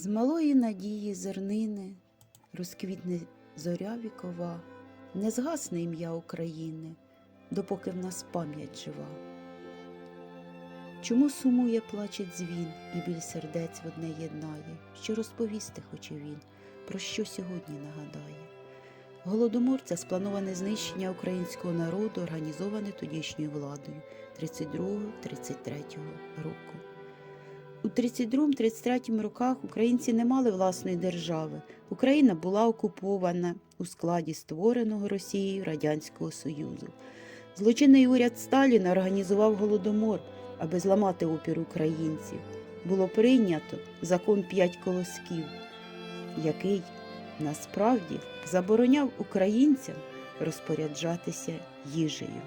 З малої надії зернини розквітне зоря вікова, не згасне ім'я України, допоки в нас пам'ять жива. Чому сумує плаче дзвін і біль сердець в одне єднає, що розповісти хоче він, про що сьогодні нагадає? Голодомор це сплановане знищення українського народу, організоване тодішньою владою 32-33 року. У 32-33 роках українці не мали власної держави. Україна була окупована у складі створеного Росією Радянського Союзу. Злочинний уряд Сталіна організував голодомор, аби зламати опір українців. Було прийнято закон п'ять колосків, який насправді забороняв українцям розпоряджатися їжею.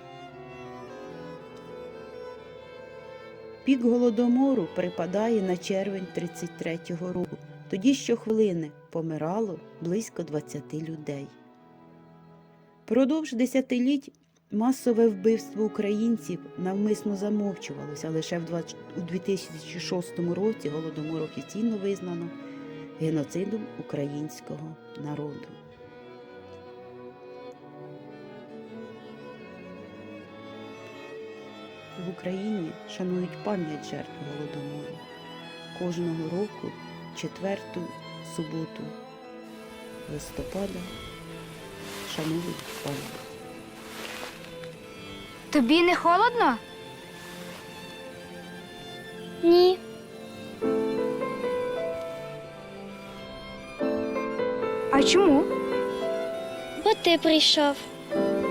Пік голодомору припадає на червень 33-го року. Тоді щохвилини помирало близько 20 людей. Продовж десятиліть масове вбивство українців навмисно замовчувалося. Лише в 20 у 2006 році голодомор офіційно визнано геноцидом українського народу. В Україні шанують пам'ять жертв голодомору. Кожного року, четверту суботу листопада, шанують пам'ять. Тобі не холодно? Ні. А чому? Бо ти прийшов.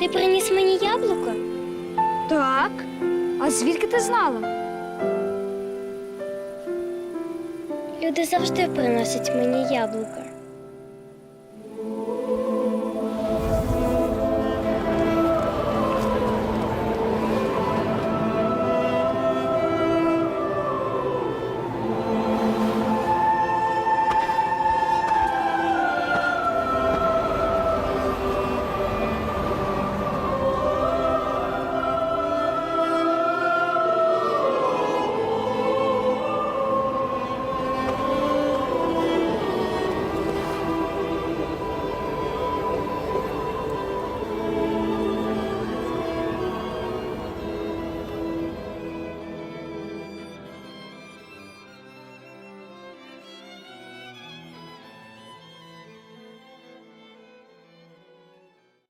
Ти приніс мені яблуко? Так. А звідки ти знала? Люди завжди приносять мені яблука.